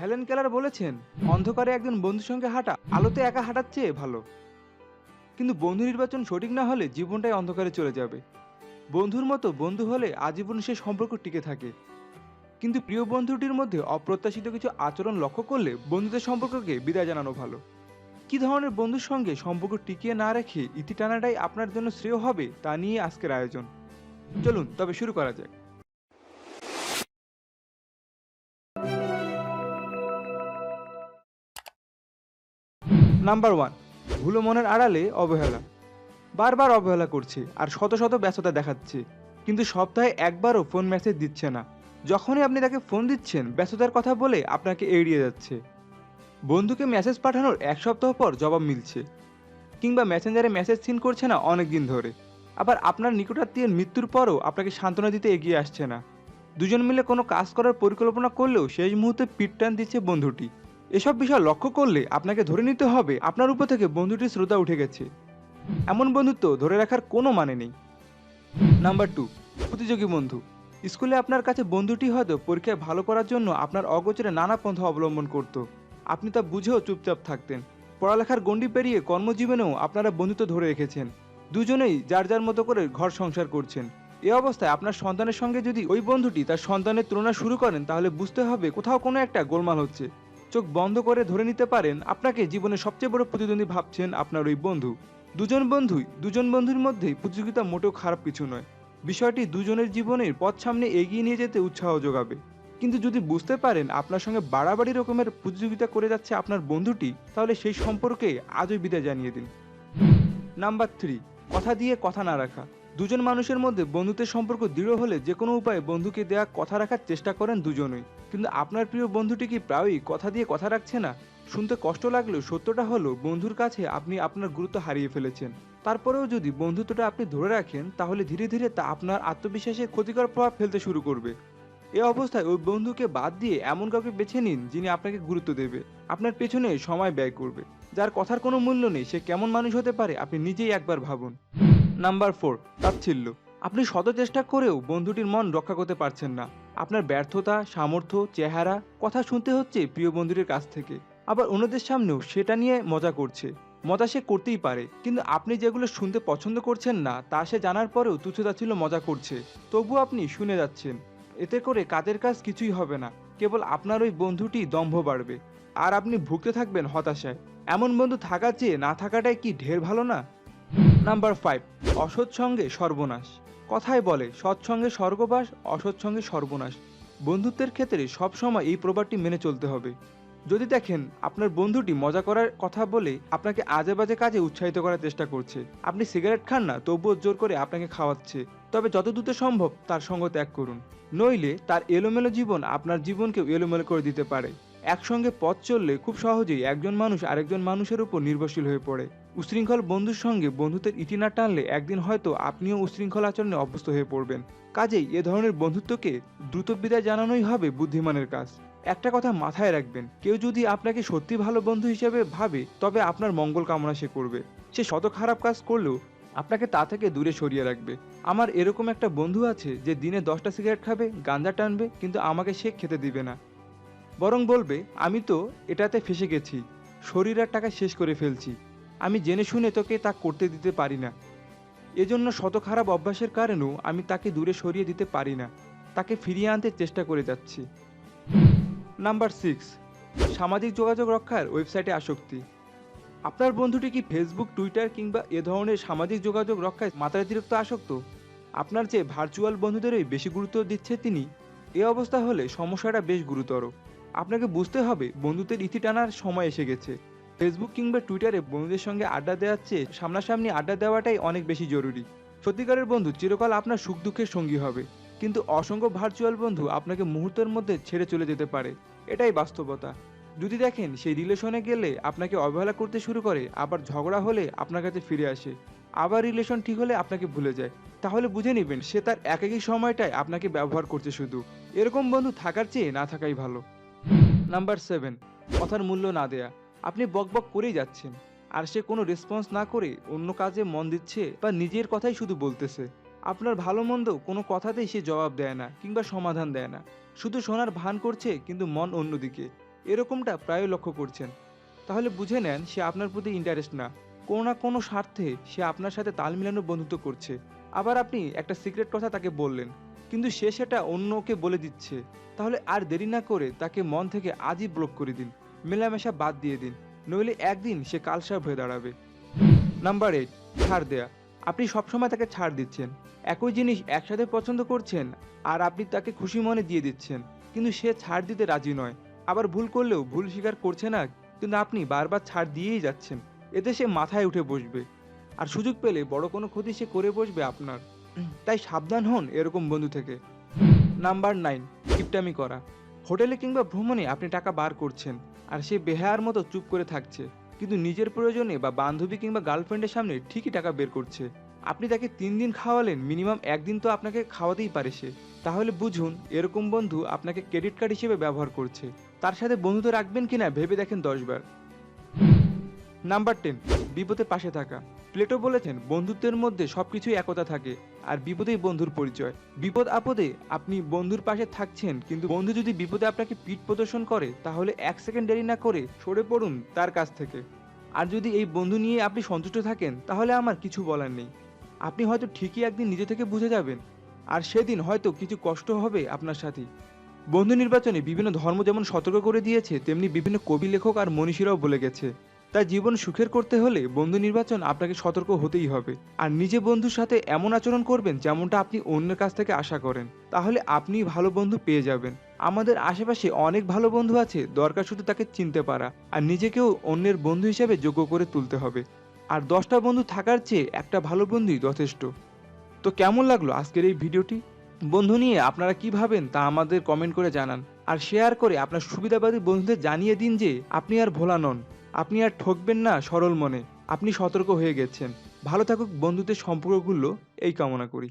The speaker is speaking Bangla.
হেলেন কেলার বলেছেন, অন্ধকারে একজন বন্ধুর সঙ্গে হাঁটা, আলোতে একা হাঁটার চেয়ে ভালো। কিন্তু বন্ধু নির্বাচন সঠিক না হলে জীবনটাই অন্ধকারে চলে যাবে। বন্ধুর মতো বন্ধু হলে আজীবন সে সম্পর্ক টিকে থাকে। কিন্তু প্রিয় বন্ধুটির মধ্যে অপ্রত্যাশিত কিছু আচরণ লক্ষ্য করলে বন্ধুদের সম্পর্ককে বিদায় জানানো ভালো। কি ধরনের বন্ধুর সঙ্গে সম্পর্ক টিকিয়ে না রেখে ইতি টানাটাই আপনার জন্য শ্রেয় হবে তা নিয়ে আজকের আয়োজন। চলুন, তবে শুরু করা যাক। নাম্বার ওয়ান ভুলো মনের আড়ালে অবহেলা। বারবার অবহেলা করছে আর শত শত ব্যস্ততা দেখাচ্ছে, কিন্তু সপ্তাহে একবারও ফোন মেসেজ দিচ্ছে না। যখনই আপনি তাকে ফোন দিচ্ছেন, ব্যস্ততার কথা বলে আপনাকে এড়িয়ে যাচ্ছে। বন্ধুকে মেসেজ পাঠানোর এক সপ্তাহ পর জবাব মিলছে, কিংবা মেসেঞ্জারে মেসেজ সিন করছে না অনেক দিন ধরে। আবার আপনার নিকটাত্মীয়ের মৃত্যুর পরও আপনাকে সান্ত্বনা দিতে এগিয়ে আসছে না। দুজন মিলে কোনো কাজ করার পরিকল্পনা করলেও শেষ মুহূর্তে পিট টান দিচ্ছে বন্ধুটি। এসব বিষয় লক্ষ্য করলে আপনাকে ধরে নিতে হবে আপনার উপর থেকে বন্ধুটির শ্রোতা উঠে গেছে। এমন বন্ধুত্ব ধরে রাখার কোনো মানে নেই। নাম্বার টু, প্রতিযোগী বন্ধু। স্কুলে আপনার কাছে বন্ধুটি হয়তো পরীক্ষায় ভালো করার জন্য আপনার অগোচরে নানা পন্থা অবলম্বন করত। আপনি তা বুঝেও চুপচাপ থাকতেন। পড়ালেখার গণ্ডি পেরিয়ে কর্মজীবনেও আপনারা বন্ধুত্ব ধরে রেখেছেন। দুজনেই যার যার মতো করে ঘর সংসার করছেন। এ অবস্থায় আপনার সন্তানের সঙ্গে যদি ওই বন্ধুটি তার সন্তানের তুলনা শুরু করেন, তাহলে বুঝতে হবে কোথাও কোনো একটা গোলমাল হচ্ছে। চোখ বন্ধ করে ধরে নিতে পারেন, আপনাকে জীবনের সবচেয়ে বড় প্রতিদ্বন্দ্বী ভাবছেন আপনার ওই বন্ধু। দুজন বন্ধুই, দুজন বন্ধুর মধ্যেই প্রতিযোগিতা মোটেও খারাপ কিছু নয়। বিষয়টি দুজনের জীবনের পথ সামনে এগিয়ে নিয়ে যেতে উৎসাহ যোগাবে। কিন্তু যদি বুঝতে পারেন আপনার সঙ্গে বাড়াবাড়ি রকমের প্রতিযোগিতা করে যাচ্ছে আপনার বন্ধুটি, তাহলে সেই সম্পর্কে আজই বিদায় জানিয়ে দিন। নাম্বার থ্রি, কথা দিয়ে কথা না রাখা। দুজন মানুষের মধ্যে বন্ধুত্বের সম্পর্ক দৃঢ় হলে যে কোনো উপায়ে বন্ধুকে দেয়া কথা রাখার চেষ্টা করেন দুজনই। কিন্তু আপনার প্রিয় বন্ধুটি কি প্রায়ই কথা দিয়ে কথা রাখছে না? শুনতে কষ্ট লাগলেও সত্যটা হলো, বন্ধুর কাছে আপনি আপনার গুরুত্ব হারিয়ে ফেলেছেন। তারপরেও যদি বন্ধুত্বটা আপনি ধরে রাখেন, তাহলে ধীরে ধীরে তা আপনার আত্মবিশ্বাসে ক্ষতিকর প্রভাব ফেলতে শুরু করবে। এ অবস্থায় ওই বন্ধুকে বাদ দিয়ে এমন কাউকে বেছে নিন, যিনি আপনাকে গুরুত্ব দেবে। আপনার পেছনে সময় ব্যয় করবে। যার কথার কোনো মূল্য নেই, সে কেমন মানুষ হতে পারে আপনি নিজেই একবার ভাবুন। নাম্বার ফোর, তাচ্ছিল্য। আপনি শত চেষ্টা করেও বন্ধুটির মন রক্ষা করতে পারছেন না। আপনার ব্যর্থতা, সামর্থ্য, চেহারা, কথা শুনতে হচ্ছে প্রিয় বন্ধুদের কাছ থেকে। আবার অন্যদের সামনেও সেটা নিয়ে মজা করছে। মজা সে করতেই পারে, কিন্তু আপনি যেগুলো শুনতে পছন্দ করছেন না, তা সে জানার পরেও তুচ্ছতাচ্ছিল্য মজা করছে। তবু আপনি শুনে যাচ্ছেন, এতে করে কাজের কাজ কিছুই হবে না, কেবল আপনার ওই বন্ধুটি দম্ভ বাড়বে। আর আপনি ভুগতে থাকবেন হতাশায়, এমন বন্ধু থাকা চেয়ে না থাকাটাই কি ঢের ভালো না? নাম্বার ফাইভ, অসৎ সঙ্গে সর্বনাশ। কথায় বলে, সৎসঙ্গে স্বর্গবাস, অসৎসঙ্গে সর্বনাশ। বন্ধুত্বের ক্ষেত্রে সবসময় এই প্রবাদটি মেনে চলতে হবে। যদি দেখেন, আপনার বন্ধুটি মজা করার কথা বলে আপনাকে আজে বাজে কাজে উৎসাহিত করার চেষ্টা করছে। আপনি সিগারেট খান না, তবুও জোর করে আপনাকে খাওয়াচ্ছে। তবে যত দ্রুত সম্ভব তার সঙ্গ ত্যাগ করুন। নইলে তার এলোমেলো জীবন আপনার জীবনকেও এলোমেলো করে দিতে পারে। একসঙ্গে পথ চললে খুব সহজেই একজন মানুষ আরেকজন মানুষের উপর নির্ভরশীল হয়ে পড়ে। উশৃঙ্খল বন্ধুর সঙ্গে বন্ধুত্বের ইতি না টানলে একদিন হয়তো আপনিও উশৃঙ্খল আচরণে অভ্যস্ত হয়ে পড়বেন। কাজেই এ ধরনের বন্ধুত্বকে দ্রুত বিদায় জানানোই হবে বুদ্ধিমানের কাজ। একটা কথা মাথায় রাখবেন, কেউ যদি আপনাকে সত্যি ভালো বন্ধু হিসেবে ভাবে, তবে আপনার মঙ্গল কামনা সে করবে। সে শত খারাপ কাজ করলেও আপনাকে তা থেকে দূরে সরিয়ে রাখবে। আমার এরকম একটা বন্ধু আছে যে দিনে দশটা সিগারেট খাবে, গাঁজা টানবে, কিন্তু আমাকে সে খেতে দিবে না। বরং বলবে, আমি তো এটাতে ফেসে গেছি। শরীর আর টাকা শেষ করে ফেলছি। আমি জেনে শুনে তোকে তা করতে দিতে পারি না। এজন্য শত খারাপ অভ্যাসের কারণেও আমি তাকে দূরে সরিয়ে দিতে পারি না। তাকে ফিরিয়ে আনতে চেষ্টা করে যাচ্ছি। Number six. সামাজিক যোগাযোগ রক্ষার ওয়েবসাইটে আসক্তি। আপনার বন্ধুটি কি ফেসবুক, টুইটার কিংবা এ ধরনের সামাজিক যোগাযোগ রক্ষায় মাত্রাতিরিক্ত আসক্ত? আপনার চেয়ে ভার্চুয়াল বন্ধুদেরই বেশি গুরুত্ব দিচ্ছে তিনি? এ অবস্থা হলে সমস্যাটা বেশ গুরুতর। আপনাকে বুঝতে হবে বন্ধুত্বের ইতি টানার সময় এসে গেছে। ফেসবুক কিংবা টুইটারে বন্ধুদের সঙ্গে আড্ডা দেওয়ার চেয়ে সামনাসামনি আড্ডা দেওয়াটাই অনেক বেশি জরুরি। সত্যিকারের বন্ধু চিরকাল আপনার সুখ দুঃখের সঙ্গী হবে, কিন্তু অসংখ্য ভার্চুয়াল বন্ধু আপনাকে মুহূর্তের মধ্যে ছেড়ে চলে যেতে পারে। এটাই বাস্তবতা। যদি দেখেন সেই রিলেশনে গেলে আপনাকে অবহেলা করতে শুরু করে, আবার ঝগড়া হলে আপনার কাছে ফিরে আসে। আবার রিলেশন ঠিক হলে আপনাকে ভুলে যায়। তাহলে বুঝে নেবেন সে তার এক একই সময়টায় আপনাকে ব্যবহার করছে শুধু। এরকম বন্ধু থাকার চেয়ে না থাকাই ভালো। নাম্বার সেভেন, কথার মূল্য না দেয়া। আপনি বকবক করেই যাচ্ছেন। আর সে কোনো রেসপন্স না করে অন্য কাজে মন দিচ্ছে বা নিজের কথাই শুধু বলতেছে। আপনার ভালো মন্দ কোনো কথাতেই সে জবাব দেয় না কিংবা সমাধান দেয় না। শুধু শোনার ভান করছে কিন্তু মন অন্যদিকে। এরকমটা প্রায় লক্ষ্য করছেন। তাহলে বুঝে নেন সে আপনার প্রতি ইন্টারেস্ট না। কোনো না কোনো স্বার্থে সে আপনার সাথে তাল মিলানোর বন্ধুত্ব করছে। আবার আপনি একটা সিক্রেট কথা তাকে বললেন। কিন্তু সে সেটা অন্যকে বলে দিচ্ছে। তাহলে আর দেরি না করে তাকে মন থেকে আজই ব্লক করে দিন, মেলামেশা বাদ দিয়ে দিন, নইলে একদিন সে কালসাপ হয়ে দাঁড়াবে। নাম্বার এইট ছাড় দেয়া। আপনি সবসময় তাকে ছাড় দিচ্ছেন। একই জিনিস একসাথে পছন্দ করছেন আর আপনি তাকে খুশি মনে দিয়ে দিচ্ছেন, কিন্তু সে ছাড় দিতে রাজি নয়। আবার ভুল করলেও ভুল স্বীকার করছে না, কিন্তু আপনি বারবার ছাড় দিয়েই যাচ্ছেন। এতে সে মাথায় উঠে বসবে। আর সুযোগ পেলে বড় কোনো ক্ষতি সে করে বসবে আপনার। তাই সাবধান হন এরকম বন্ধু থেকে। নাম্বার নাইন কিপটামি করা। হোটেলে কিংবা ভ্রমণে আপনি টাকা বার করছেন, আর সে বেহায়ার মতো চুপ করে থাকছে, কিন্তু নিজের প্রয়োজনে বা বান্ধবী কিংবা গার্লফ্রেন্ডের সামনে ঠিকই টাকা বের করছে। আপনি তাকে তিন দিন খাওয়ালেন মিনিমাম একদিন তো আপনাকে খাওয়াতেই পারে সে। তাহলে বুঝুন, এরকম বন্ধু আপনাকে ক্রেডিট কার্ড হিসেবে ব্যবহার করছে। তার সাথে বন্ধুত্ব রাখবেন কিনা ভেবে দেখেন দশবার নাম্বার টেন বিপদে পাশে থাকা। প্লেটো বলেছেন, বন্ধুত্বের মধ্যে সবকিছুই একতা থাকে, আর বিপদেই বন্ধুর পরিচয়। বিপদ আপদে আপনি বন্ধুর পাশে থাকছেন, কিন্তু বন্ধু যদি বিপদে আপনাকে পিঠ প্রদর্শন করে, তাহলে এক সেকেন্ড দেরি না করে সরে পড়ুন তার কাছ থেকে। আর যদি এই বন্ধু নিয়ে আপনি সন্তুষ্ট থাকেন, তাহলে আমার কিছু বলার নেই। আপনি হয়তো ঠিকই একদিন নিজে থেকে বুঝে যাবেন, আর সেদিন হয়তো কিছু কষ্ট হবে আপনার সাথে। বন্ধু নির্বাচনে বিভিন্ন ধর্ম যেমন সতর্ক করে দিয়েছে, তেমনি বিভিন্ন কবি লেখক আর মনীষীরাও বলে গেছে। তাই জীবন সুখের করতে হলে বন্ধু নির্বাচন আপনাকে সতর্ক হতেই হবে। আর নিজে বন্ধুর সাথে এমন আচরণ করবেন যেমনটা আপনি অন্যের কাছ থেকে আশা করেন। তাহলে আপনি ভালো বন্ধু পেয়ে যাবেন। আমাদের আশেপাশে অনেক ভালো বন্ধু আছে, দরকার শুধু তাকে চিনতে পারা। আর নিজেকেও অন্যের বন্ধু হিসেবে যোগ্য করে তুলতে হবে। আর দশটা বন্ধু থাকার চেয়ে একটা ভালো বন্ধুই যথেষ্ট। তো কেমন লাগল আজকের এই ভিডিওটি? বন্ধু নিয়ে আপনারা কি ভাবেন তা আমাদের কমেন্ট করে জানান। আর শেয়ার করে আপনার সুবিধাবাদী বন্ধুদের জানিয়ে দিন যে আপনি আর ভোলা নন। আপনি আর ঠকবেন না সরল মনে। আপনি সতর্ক হয়ে গেছেন। ভালো থাকুক বন্ধুদের সম্পর্কগুলো, এই কামনা করি।